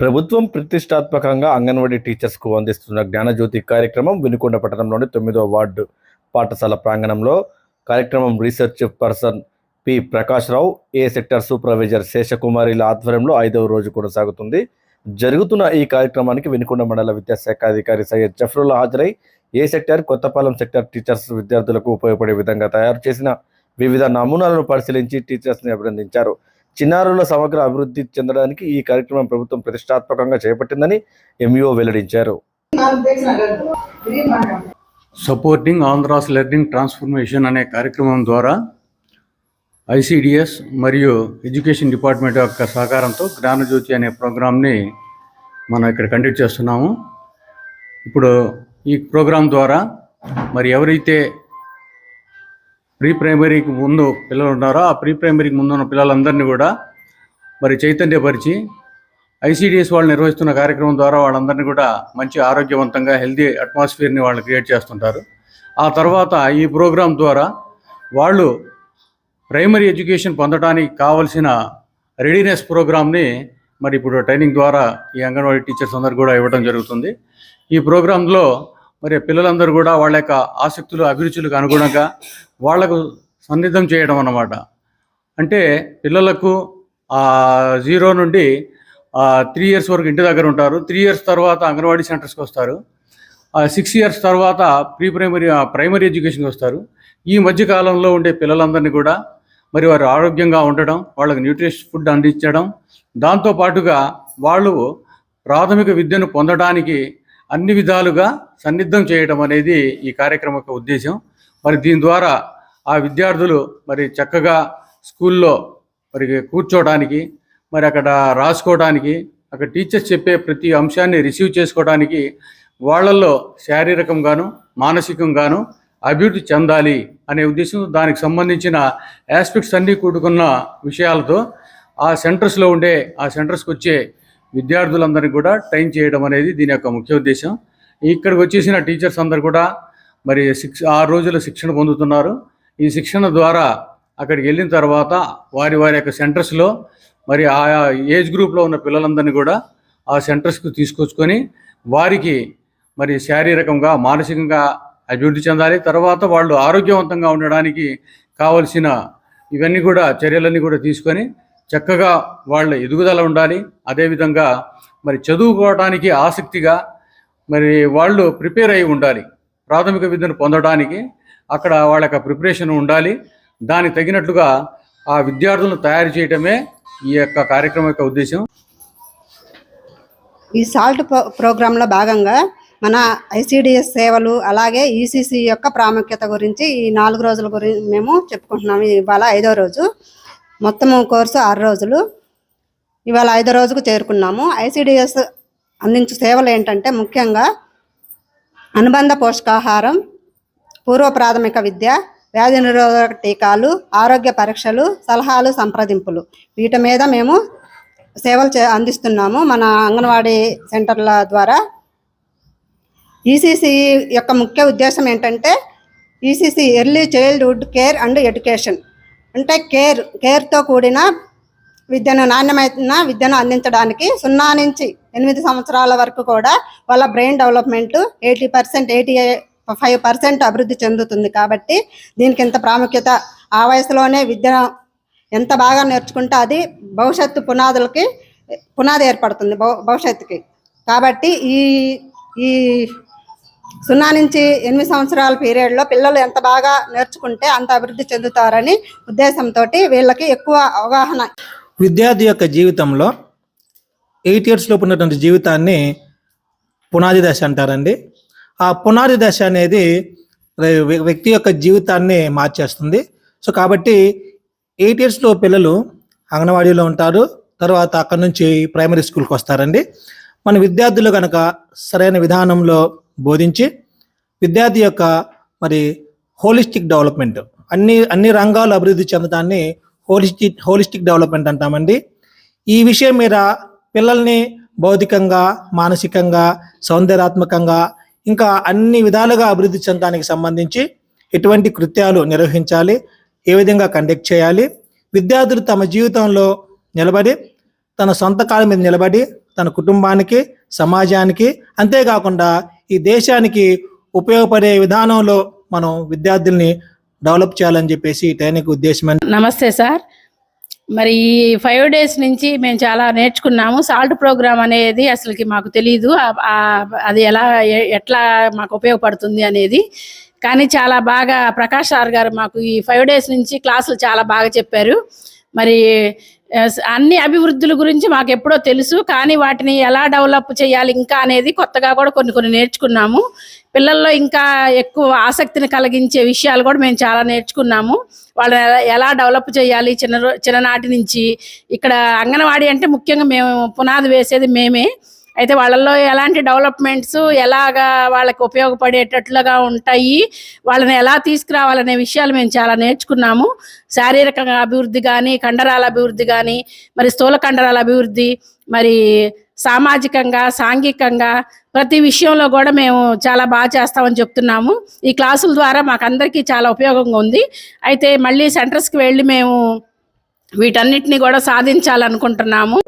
ప్రభుత్వం ప్రతిష్టాత్మకంగా అంగన్వాడీ టీచర్స్కు అందిస్తున్న జ్ఞానజ్యోతి కార్యక్రమం వినుకొండ పట్టణంలోని తొమ్మిదో వార్డు పాఠశాల ప్రాంగణంలో కార్యక్రమం research person P Prakashrao A sector supervisor శేషకుమారిల ఆధ్వర్యంలో ఐదవ రోజు కొనసాగుతుంది. జరుగుతున్న ఈ కార్యక్రమానికి వినుకొండ మండల విద్యాశాఖ అధికారి సయ్యద్ జఫరుల్లా హాజరై A sector Kothapalem sector teachers విద్యార్థులకు ఉపయోగపడే విధంగా తయారు చేసిన వివిధ నమూనాలను పరిశీలించి టీచర్స్ని అభినందించారు. చిన్నారుల సమగ్ర అభివృద్ధి చెందడానికి ఈ కార్యక్రమం ప్రభుత్వం ప్రతిష్టాత్మకంగా చేపట్టిందని ఎంఈఓ వెల్లడించారు. సపోర్టింగ్ ఆంధ్రాస్ లెర్నింగ్ ట్రాన్స్ఫర్మేషన్ అనే కార్యక్రమం ద్వారా ఐసిడిఎస్ మరియు ఎడ్యుకేషన్ డిపార్ట్మెంట్ యొక్క సహకారంతో జ్ఞానజ్యోతి అనే ప్రోగ్రామ్ని మనం ఇక్కడ కండక్ట్ చేస్తున్నాము. ఇప్పుడు ఈ ప్రోగ్రాం ద్వారా మరి ఎవరైతే ప్రీ ప్రైమరీకి ముందు పిల్లలు ఉన్నారో? ఆ ప్రీ ప్రైమరీకి ముందు ఉన్న పిల్లలందరినీ కూడా మరి చైతన్యపరిచి ఐసీడిఎస్ వాళ్ళు నిర్వహిస్తున్న కార్యక్రమం ద్వారా వాళ్ళందరినీ కూడా మంచి ఆరోగ్యవంతంగా హెల్దీ అట్మాస్ఫియర్ని వాళ్ళు క్రియేట్ చేస్తుంటారు. ఆ తర్వాత ఈ ప్రోగ్రాం ద్వారా వాళ్ళు ప్రైమరీ ఎడ్యుకేషన్ పొందడానికి కావలసిన రెడీనెస్ ప్రోగ్రామ్ని మరి ఇప్పుడు ట్రైనింగ్ ద్వారా ఈ అంగన్వాడీ టీచర్స్ అందరు కూడా ఇవ్వడం జరుగుతుంది. ఈ ప్రోగ్రాంలో మరి పిల్లలందరూ కూడా వాళ్ళ యొక్క ఆసక్తులు అభిరుచులకు అనుగుణంగా వాళ్ళకు సన్నిధం చేయడం అన్నమాట. అంటే పిల్లలకు జీరో నుండి త్రీ ఇయర్స్ వరకు ఇంటి దగ్గర ఉంటారు. త్రీ ఇయర్స్ తర్వాత అంగన్వాడీ సెంటర్స్కి వస్తారు. సిక్స్ ఇయర్స్ తర్వాత ప్రీ ప్రైమరీ ప్రైమరీ ఎడ్యుకేషన్కి వస్తారు. ఈ మధ్య కాలంలో ఉండే పిల్లలందరినీ కూడా మరి వారు ఆరోగ్యంగా ఉండడం వాళ్ళకి న్యూట్రిష్ ఫుడ్ అందించడం దాంతో పాటుగా వాళ్ళు ప్రాథమిక విద్యను పొందడానికి అన్ని విధాలుగా సన్నిద్ధం చేయడం అనేది ఈ కార్యక్రమం యొక్క ఉద్దేశం మరి దీని ద్వారా ఆ విద్యార్థులు మరి చక్కగా స్కూల్లో మరి కూర్చోవడానికి మరి అక్కడ రాసుకోవడానికి అక్కడ టీచర్స్ చెప్పే ప్రతి అంశాన్ని రిసీవ్ చేసుకోవడానికి వాళ్ళల్లో శారీరకంగాను మానసికంగాను అభివృద్ధి చెందాలి అనే ఉద్దేశం దానికి సంబంధించిన ఆస్పెక్ట్స్ అన్నీ కూడుకున్న విషయాలతో ఆ సెంటర్స్లో ఉండే ఆ సెంటర్స్కి వచ్చే విద్యార్థులందరినీ కూడా ట్రైన్ చేయడం అనేది దీని యొక్క ముఖ్య ఉద్దేశం. ఇక్కడికి వచ్చేసిన టీచర్స్ అందరు కూడా మరి శిక్ష ఆరు రోజుల శిక్షణ పొందుతున్నారు. ఈ శిక్షణ ద్వారా అక్కడికి వెళ్ళిన తర్వాత వారి వారి యొక్క సెంటర్స్లో మరి ఆయా ఏజ్ గ్రూప్లో ఉన్న పిల్లలందరినీ కూడా ఆ సెంటర్స్కి తీసుకొచ్చుకొని వారికి మరి శారీరకంగా మానసికంగా అభివృద్ధి చెందాలి. తర్వాత వాళ్ళు ఆరోగ్యవంతంగా ఉండడానికి కావలసిన ఇవన్నీ కూడా చర్యలన్నీ కూడా తీసుకొని చక్కగా వాళ్ళ ఎదుగుదల ఉండాలి. అదేవిధంగా మరి చదువుకోవడానికి ఆసక్తిగా మరి వాళ్ళు ప్రిపేర్ అయి ఉండాలి. ప్రాథమిక విద్యను పొందడానికి అక్కడ వాళ్ళ యొక్క ప్రిపరేషన్ ఉండాలి. దానికి తగినట్లుగా ఆ విద్యార్థులను తయారు చేయటమే ఈ యొక్క కార్యక్రమం యొక్క ఉద్దేశం ఈ సాల్ట్ ప్రో ప్రోగ్రాంలో భాగంగా మన ఐసిడిఎస్ సేవలు అలాగే ఈసీసీ యొక్క ప్రాముఖ్యత గురించి ఈ నాలుగు రోజుల గురించి మేము చెప్పుకుంటున్నాము. ఇవాళ ఐదో రోజు. మొత్తము కోర్సు ఆరు రోజులు. ఇవాళ ఐదో రోజుకు చేరుకున్నాము. ఐసిడిఎస్ అందించే సేవలు ఏంటంటే ముఖ్యంగా అనుబంధ పోషకాహారం పూర్వ ప్రాథమిక విద్య వ్యాధి నిరోధక టీకాలు ఆరోగ్య పరీక్షలు సలహాలు సంప్రదింపులు. వీటి మీద మేము సేవలు చే అందిస్తున్నాము. మన అంగన్వాడీ సెంటర్ల ద్వారా. ఈసీసీ యొక్క ముఖ్య ఉద్దేశం ఏంటంటే ECC early childhood care and education. అంటే కేర్ కేర్తో కూడిన విద్యను నాణ్యమైన విద్యను అందించడానికి సున్నా నుంచి ఎనిమిది సంవత్సరాల వరకు కూడా వాళ్ళ brain development eighty percent eighty five percent అభివృద్ధి చెందుతుంది కాబట్టి దీనికి ఇంత ప్రాముఖ్యత. ఆ వయసులోనే విద్యను ఎంత బాగా నేర్చుకుంటే అది భవిష్యత్తు పునాదులకి పునాది ఏర్పడుతుంది భవిష్యత్తుకి. కాబట్టి ఈ ఈ సున్నా నుంచి ఎనిమిది సంవత్సరాల పీరియడ్లో పిల్లలు ఎంత బాగా నేర్చుకుంటే అంత అభివృద్ధి చెందుతారని ఉద్దేశంతో వీళ్ళకి ఎక్కువ అవగాహన విద్యార్థి యొక్క జీవితంలో ఎయిట్ ఇయర్స్లోపు ఉన్నటువంటి జీవితాన్ని పునాది దశ అంటారండి. ఆ పునాది దశ అనేది వ్యక్తి యొక్క జీవితాన్ని మార్చేస్తుంది. సో కాబట్టి ఎయిట్ ఇయర్స్లో పిల్లలు అంగన్వాడీలో ఉంటారు. తర్వాత అక్కడి నుంచి ప్రైమరీ స్కూల్కి వస్తారండి. మన విద్యార్థులు కనుక సరైన విధానంలో బోధించి విద్యార్థి యొక్క మరి హోలిస్టిక్ డెవలప్మెంట్ అన్ని అన్ని రంగాలు అభివృద్ధి చెందడాన్ని హోలిస్టిక్ హోలిస్టిక్ డెవలప్మెంట్ అంటామండి. ఈ విషయం మీద పిల్లల్ని భౌతికంగా మానసికంగా సౌందర్యాత్మకంగా ఇంకా అన్ని విధాలుగా అభివృద్ధి చెందడానికి సంబంధించి ఎటువంటి కృత్యాలు నిర్వహించాలి ఏ విధంగా కండక్ట్ చేయాలి విద్యార్థులు తమ జీవితంలో నిలబడి తన సొంత కాలం మీద నిలబడి తన కుటుంబానికి సమాజానికి అంతేకాకుండా ఈ దేశానికి ఉపయోగపడే విధానంలో మనం విద్యార్థుల్ని డెవలప్ చేయాలని చెప్పేసి ఈ ట్రైనింగ్ ఉద్దేశం నమస్తే సార్. మరి ఈ ఫైవ్ డేస్ నుంచి మేము చాలా నేర్చుకున్నాము. సాల్ట్ ప్రోగ్రామ్ అనేది అసలుకి మాకు తెలియదు అది ఎలా ఎట్లా మాకు ఉపయోగపడుతుంది అనేది. కానీ చాలా బాగా ప్రకాష్ సార్ గారు మాకు ఈ ఫైవ్ డేస్ నుంచి క్లాసులు చాలా బాగా చెప్పారు. మరి అన్ని అభివృద్ధుల గురించి మాకు ఎప్పుడో తెలుసు కానీ వాటిని ఎలా డెవలప్ చేయాలి ఇంకా అనేది కొత్తగా కూడా కొన్ని కొన్ని నేర్చుకున్నాము. పిల్లల్లో ఇంకా ఎక్కువ ఆసక్తిని కలిగించే విషయాలు కూడా మేము చాలా నేర్చుకున్నాము. వాళ్ళని ఎలా- ఎలా డెవలప్ చేయాలి చిన్న రో- చిన్ననాటి నుంచి. ఇక్కడ అంగన్వాడీ అంటే ముఖ్యంగా మేము పునాది వేసేది మేమే. అయితే వాళ్ళల్లో ఎలాంటి డెవలప్మెంట్స్ ఎలాగా వాళ్ళకి ఉపయోగపడేటట్లుగా ఉంటాయి వాళ్ళని ఎలా తీసుకురావాలనే విషయాలు మేము చాలా నేర్చుకున్నాము. శారీరకంగా అభివృద్ధి కానీ కండరాల అభివృద్ధి కానీ మరి స్థూల కండరాల అభివృద్ధి మరి సామాజికంగా సాంఘికంగా ప్రతి విషయంలో కూడా మేము చాలా బాగా చేస్తామని చెప్తున్నాము. ఈ క్లాసుల ద్వారా మాకు అందరికీ చాలా ఉపయోగంగా ఉంది. అయితే మళ్ళీ సెంటర్స్కి వెళ్ళి మేము వీటన్నిటిని కూడా సాధించాలనుకుంటున్నాము.